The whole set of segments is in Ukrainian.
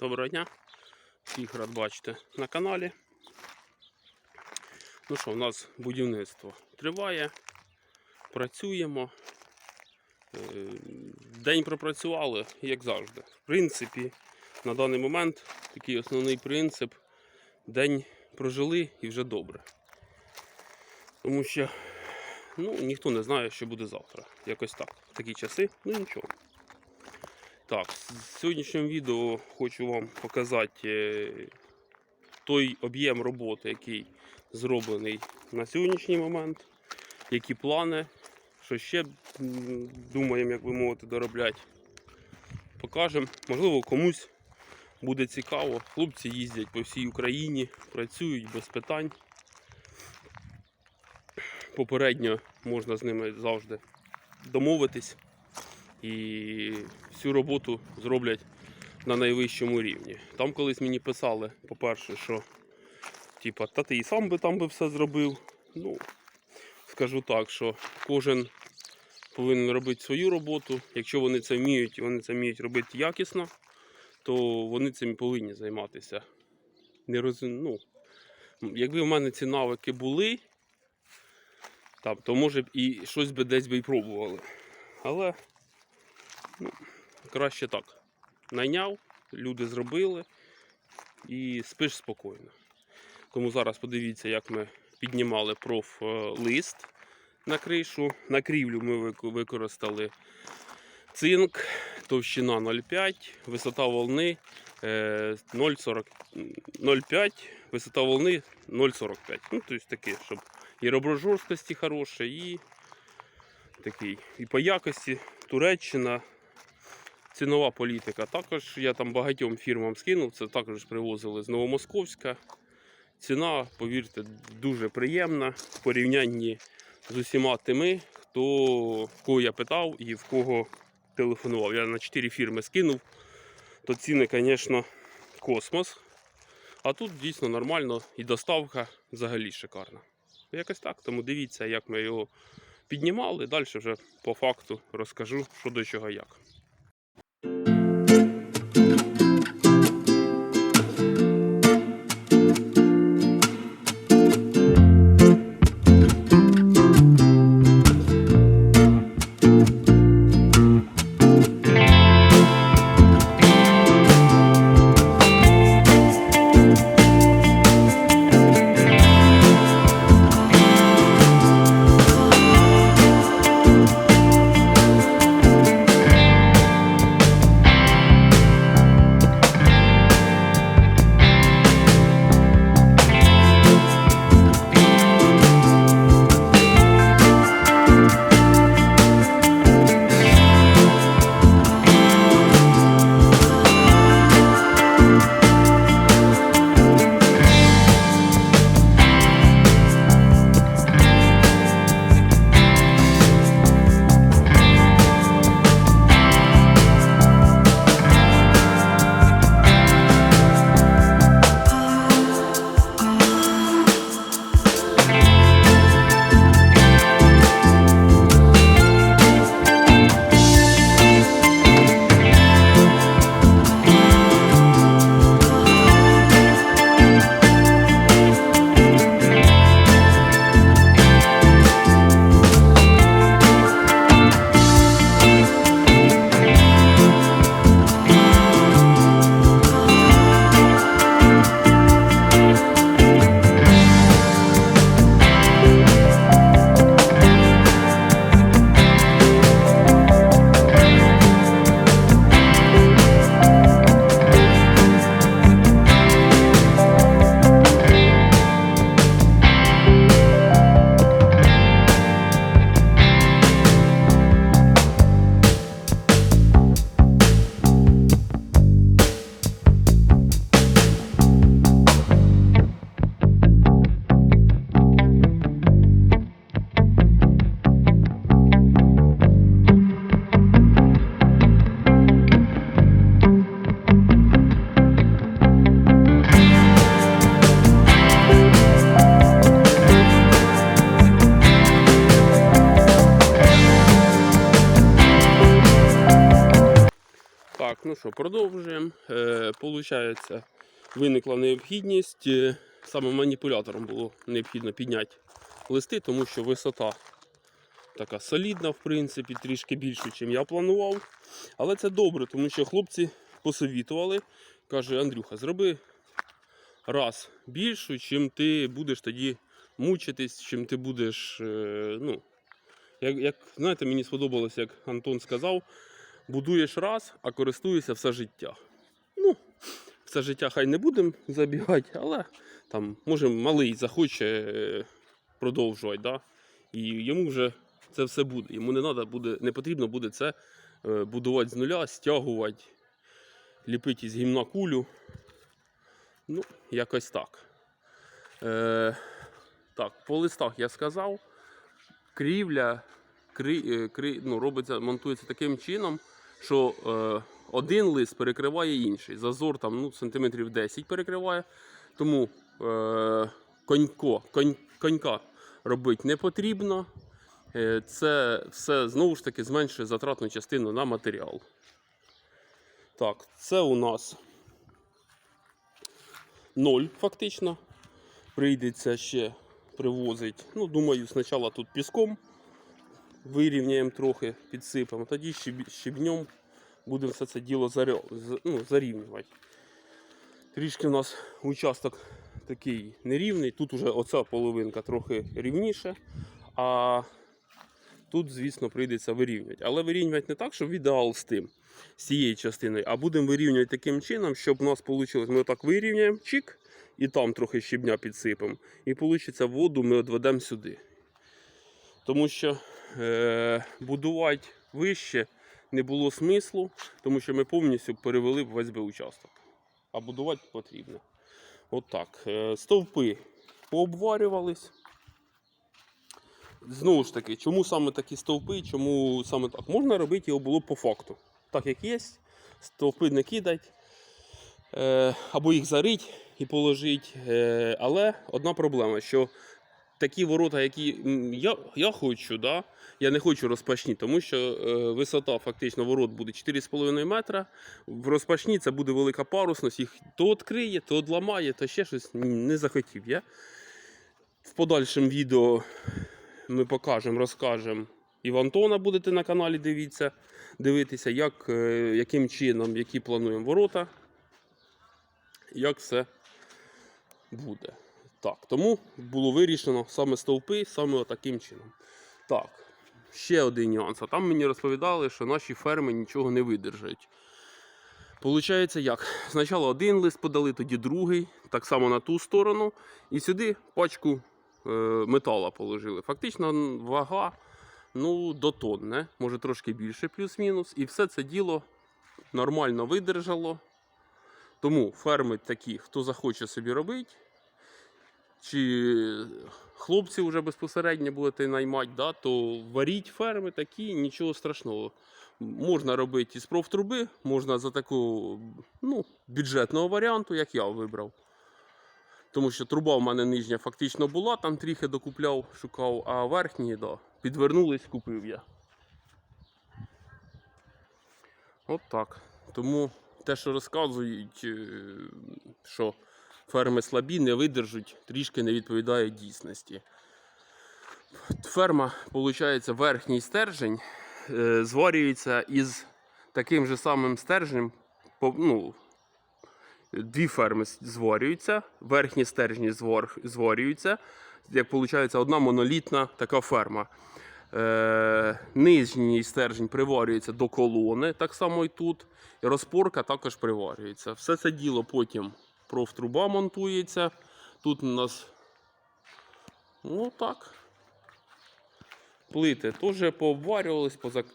Доброго дня. Всіх рад бачити на каналі. Ну що, у нас будівництво триває, працюємо. Е, День пропрацювали, як завжди. В принципі, на даний момент такий основний принцип. День прожили і вже добре. Тому що ну, ніхто не знає, що буде завтра. Якось так. В такі часи, ну нічого. Так, в сьогоднішньому відео хочу вам показати е, той об'єм роботи, який зроблений на сьогоднішній момент, які плани, що ще думаємо, як би мовити, доробляти. Покажемо. Можливо, комусь буде цікаво. Хлопці їздять по всій Україні, працюють без питань. Попередньо можна з ними завжди домовитись і всю роботу зроблять на найвищому рівні. Там колись мені писали, по-перше, що типа, та ти і сам би там би все зробив. Ну, скажу так, що кожен повинен робити свою роботу. Якщо вони це вміють, і вони це вміють робити якісно, то вони цим повинні займатися. Не роз... ну, якби в мене ці навики були, там, то може б і щось би десь би і пробували. Але ну, краще так. Найняв, люди зробили і спиш спокійно. Тому зараз подивіться, як ми піднімали профлист на кришу. На крівлю ми використали цинк, товщина 0,5, висота волни е, 0,40 0,5, висота волни 0,45. Ну, тобто таке, щоб і робожорсткості хороше, і такий. І по якості Туреччина, цінова політика. Також я там багатьом фірмам скинув, це також привозили з Новомосковська. Ціна, повірте, дуже приємна в порівнянні з усіма тими, хто в кого я питав і в кого телефонував. Я на 4 фірми скинув, то ціни, звісно, космос. А тут дійсно нормально і доставка взагалі шикарна. Якось так. Тому дивіться, як ми його піднімали. Далі вже по факту розкажу, що до чого як. Продовжуємо. Е, получається, виникла необхідність. е, Саме маніпулятором було необхідно підняти листи, тому що висота така солідна, в принципі, трішки більше, ніж я планував. Але це добре, тому що хлопці посовітували. Каже, Андрюха, зроби раз більшу, чим ти будеш тоді мучитись, чим ти будеш. е, ну, як, як знаєте, мені сподобалось, як Антон сказав, будуєш раз, а користуєшся все життя. Ну, все життя хай не будемо забігати, але там, може, малий захоче е, продовжувати, да? і йому вже це все буде. Йому не надо буде, не потрібно буде це е, будувати з нуля, стягувати, ліпити із гімна кулю. Ну, якось так. Е, так, по листах я сказав. Крівля кри, е, кри, ну, робиться, монтується таким чином, що е, один лист перекриває інший. Зазор там ну, сантиметрів 10 перекриває. Тому е, конько, конь, конька робити не потрібно. Е, це все знову ж таки зменшує затратну частину на матеріал. Так, це у нас 0 фактично. Прийдеться ще привозити. Ну, думаю, спочатку тут піском вирівняємо трохи, підсипемо, тоді щебнем будемо все це діло ну, зарівнювати. Трішки у нас участок такий нерівний. Тут уже оця половинка трохи рівніше, а тут, звісно, прийдеться вирівнювати. Але вирівнювати не так, щоб ідеал з тим, з цією частиною, а будемо вирівнювати таким чином, щоб у нас вийшло. Ми отак вирівняємо чик, і там трохи щебня підсипемо. І вийде воду ми відведемо сюди. Тому що будувати вище не було смислу, тому що ми повністю перевели весь би участок. А будувати потрібно. От. Е, стовпи пообварювались. Знову ж таки, чому саме такі стовпи, чому саме так? Можна робити його було по факту. Так як є, стовпи не кидать, е, або їх зарить і положить. Е, але одна проблема, що такі ворота, які я, я хочу, да? я не хочу розпашні, тому що е, висота фактично ворот буде 4,5 метра. В розпашні це буде велика парусність, їх то відкриє, то одламає, то ще щось не захотів я. В подальшому відео ми покажемо, розкажемо. І в Антона будете на каналі дивіться, дивитися, як, е, яким чином, які плануємо ворота, як все буде. Так, тому було вирішено саме стовпи, саме таким чином. Так, ще один нюанс. Там мені розповідали, що наші ферми нічого не видержать. Получається як? Спочатку один лист подали, тоді другий, так само на ту сторону. І сюди пачку е, метала положили. Фактично вага ну, до тонни, може трошки більше, плюс-мінус. І все це діло нормально видержало. Тому ферми такі, хто захоче собі робити, чи хлопці вже безпосередньо будете наймати, да, то варіть ферми такі, нічого страшного. Можна робити із профтруби, можна за такого ну, бюджетного варіанту, як я вибрав. Тому що труба в мене нижня фактично була, там трохи докупляв, шукав, а верхні, да, підвернулись, купив я. От так. Тому те, що розказують, е, що ферми слабі, не видержуть, трішки не відповідає дійсності. Ферма, виходить, верхній стержень е, зварюється із таким же самим стержнем. Ну, дві ферми зварюються, верхні стержні зварюються. Як виходить, одна монолітна така ферма. Е, нижній стержень приварюється до колони, так само і тут. І розпорка також приварюється. Все це діло потім профтруба монтується. Тут у нас ну так. Плити теж пообварювались, позак...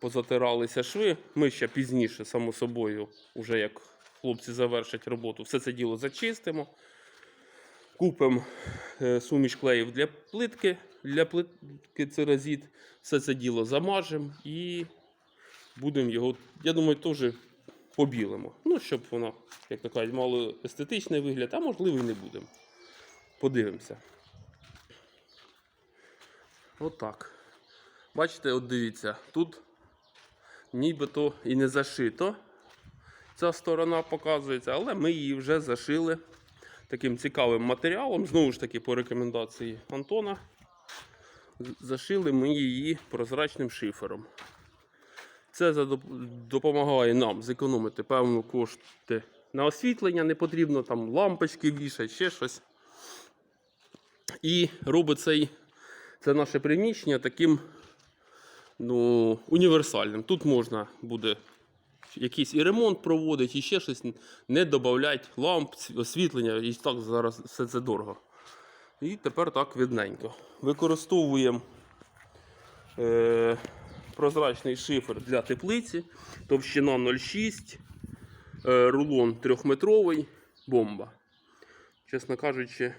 позатиралися шви. Ми ще пізніше, само собою, уже як хлопці завершать роботу, все це діло зачистимо. Купимо е, суміш клеїв для плитки, для плитки церазіт. Все це діло замажемо і будемо його, я думаю, теж побілимо. Ну, щоб воно, як то кажуть, мало естетичний вигляд, а можливо і не будемо. Подивимося. Отак. Бачите, от дивіться, тут нібито і не зашито. ця сторона показується, але ми її вже зашили таким цікавим матеріалом. Знову ж таки, по рекомендації Антона. Зашили ми її прозрачним шифером. Це допомагає нам зекономити певну кошти на освітлення, не потрібно там лампочки вішати, ще щось. І робить цей, це наше приміщення таким ну, універсальним. Тут можна буде якийсь і ремонт проводити, і ще щось не додавати ламп, освітлення, і так зараз все це дорого. І тепер так видненько. Використовуємо е, прозрачний шифер для теплиці, товщина 0,6, е, рулон 3-метровий, бомба. Чесно кажучи,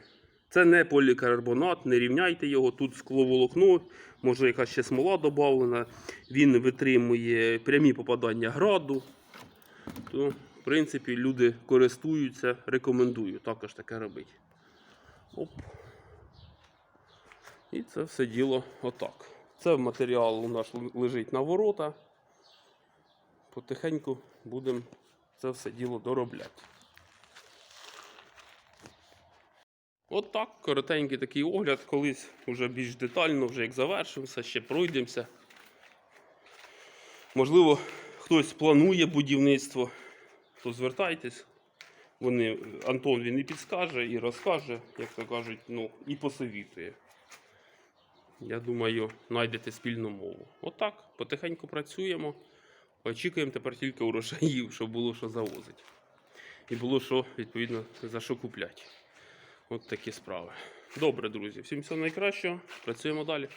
це не полікарбонат, не рівняйте його, тут скловолокно, може якась ще смола додавлена, він витримує прямі попадання граду. То, в принципі, люди користуються, рекомендую також таке робити. Оп. І це все діло отак. Це матеріал у нас лежить на ворота. Потихеньку будемо це все діло доробляти. От так, коротенький такий огляд, колись вже більш детально, вже як завершимося, ще пройдемося. Можливо, хтось планує будівництво, то звертайтесь. Вони, Антон він і підскаже, і розкаже, як то кажуть, ну, і посовітує. Я думаю, знайдете спільну мову. Отак, потихеньку працюємо. Очікуємо тепер тільки урожаїв, щоб було що завозити. І було що, відповідно, за що купляти. От такі справи. Добре, друзі. Всім всього найкращого. Працюємо далі.